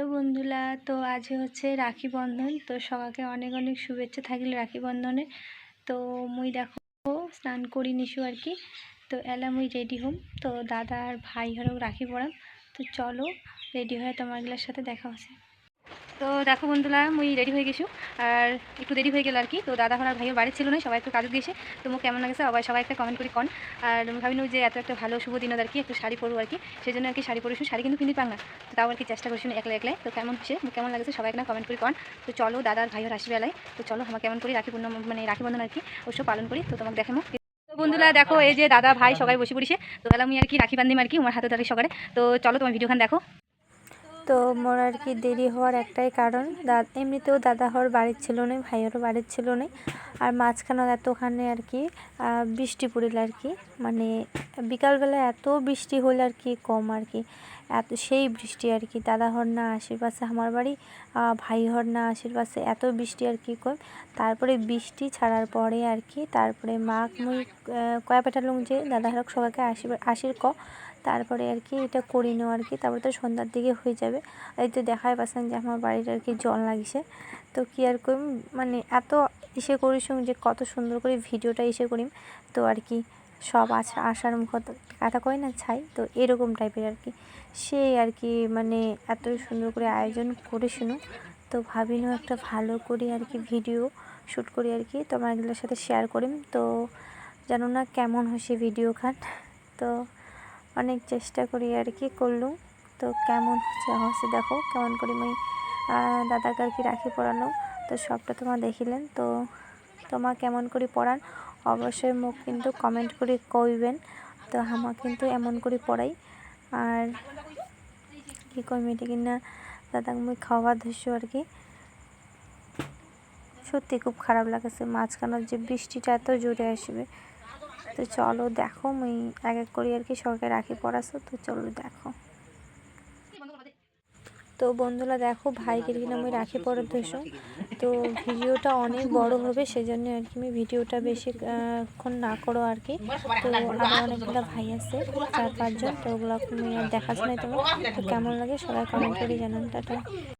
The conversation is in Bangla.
হ্যালো বন্ধুরা, তো আজ হচ্ছে রাখি বন্ধন, তো সবাইকে অনেক অনেক শুভেচ্ছা থাকলে রাখি বন্ধনে। তো মুই দেখো, স্নান করি নিশু আর কি। তো এলা মুই রেডি হোম, তো দাদা আর ভাই হলো রাখি পড়াম তো চলো, রেডি হয়ে তোমারগুলোর সাথে দেখা হচ্ছে। তো দেখো বন্ধুরা, মুই রেডি হয়ে গেছি। আর একটু দেরি হয়ে গেল আর কি। তো দাদা আর ভাইয়ের বাড়ি ছিল না, সবাই একটু কাজে গেছে। তো মোক কেমন লাগছে? সবাই সবাই একটা কমেন্ট করি কন। আর ভাবিনু যে এত একটা ভালো, শুভ দিন আর কি, একটু শাড়ি পরবো আর কি। সেই জন্য আর কি শাড়ি পরেছি। শাড়ি কিন্তু কিনি পাং না তো তাও আর কি চেষ্টা করছি একলা, একলাই। তো কেমন হচ্ছে? কেমন লাগছে? সবাই একটা কমেন্ট করি কন। তো চলো, দাদার ভাইয়ের আসবে বেলায়। তো চলো আমার কেমন করি? রাখি পূর্ণ মানে রাখি বন্ধন আর কি। অবশ্য পালন করি। তো তোমাকে দেখামো। তো বন্ধুরা, দেখো, এই যে দাদা ভাই সবাই বসে পড়িছে। তো বেলা আমি আর কি রাখি বান্ধিম আর কি আমার হাতে তারি সকালে। তো চলো, তোমার ভিডিওখান দেখো। তো মোর আর কি দেরি হওয়ার একটাই কারণ দাদ এমনিতেও দাদা হওয়ার বাড়ির ছিল না ভাইয়েরও বাড়ির ছিল না আর মাঝখানে এতখানে আর কি বৃষ্টি পড়িল আর কি মানে বিকালবেলা এত বৃষ্টি হলো আর কি, কম আর কি। এত সেই বৃষ্টি আর কি, দাদা হর না আশেপাশে আমার বাড়ি ভাই হর না আশেপাশে এত বৃষ্টি আর কি কম। তারপরে বৃষ্টি ছাড়ার পরে আর কি, তারপরে মাঘ মুই কয়া পেটালুম যে, দাদা হরক সবাইকে আসিবার আসির ক। তারপরে আর কি এটা করি নেওয়া আর কি, তারপরে তো সন্ধ্যার দিকে হয়ে যাবে। এই তো দেখাই পাচ্ছেন যে আমার বাড়ির আর কি জল লাগিছে। তো কি আর করিম মানে এত ইসে করিস যে কত সুন্দর করে ভিডিওটা ইসে করিম। তো আর কি সব আছে আসার মুখ কথা কয় না ছাই? তো এরকম টাইপের আর কি। সে আর কি মানে এত সুন্দর করে আয়োজন করে শুনো তো ভাবিনও একটা ভালো করে আর কি ভিডিও শ্যুট করি আর কি। তোমার এগুলোর সাথে শেয়ার করিম। তো জানো না কেমন হয়েছে ভিডিও খান। তো অনেক চেষ্টা করি আর কি করলুম। তো কেমন হচ্ছে? হচ্ছে দেখো কেমন করি মই আহ, দাদাকে আর কি রাখি পরানো তো সবটা তোমার দেখিলেন। তো তোমার কেমন করে পড়ান অবশ্যই মোক কিন্তু কমেন্ট করে কইবেন। তো আমার কিন্তু এমন করে পড়াই। আর কি কই মেয়েটা কিনা দাদাকে মুই খাওয়া ধরছো আর কি। সত্যি খুব খারাপ লাগেছে মাঝখানের যে বৃষ্টিটা এত জোরে আসবে। তো চলো দেখো মুই এক এক করে আর কি সবাইকে রাখি পড়াছো তো চলো দেখো। তো বন্ধুরা দেখো ভাইকে কিনা আমি রাখি ধসো তো ভিডিওটা অনেক বড় হবে সেজন্য আর কি আমি ভিডিওটা বেশি আহ, ক্ষণ না করো আর কি। তো আমার অনেকগুলো ভাই আছে চার পাঁচজন তো ওগুলো আমি আর তোমার। তো কেমন লাগে সবাই কমেন্ট করে জানান টাটা।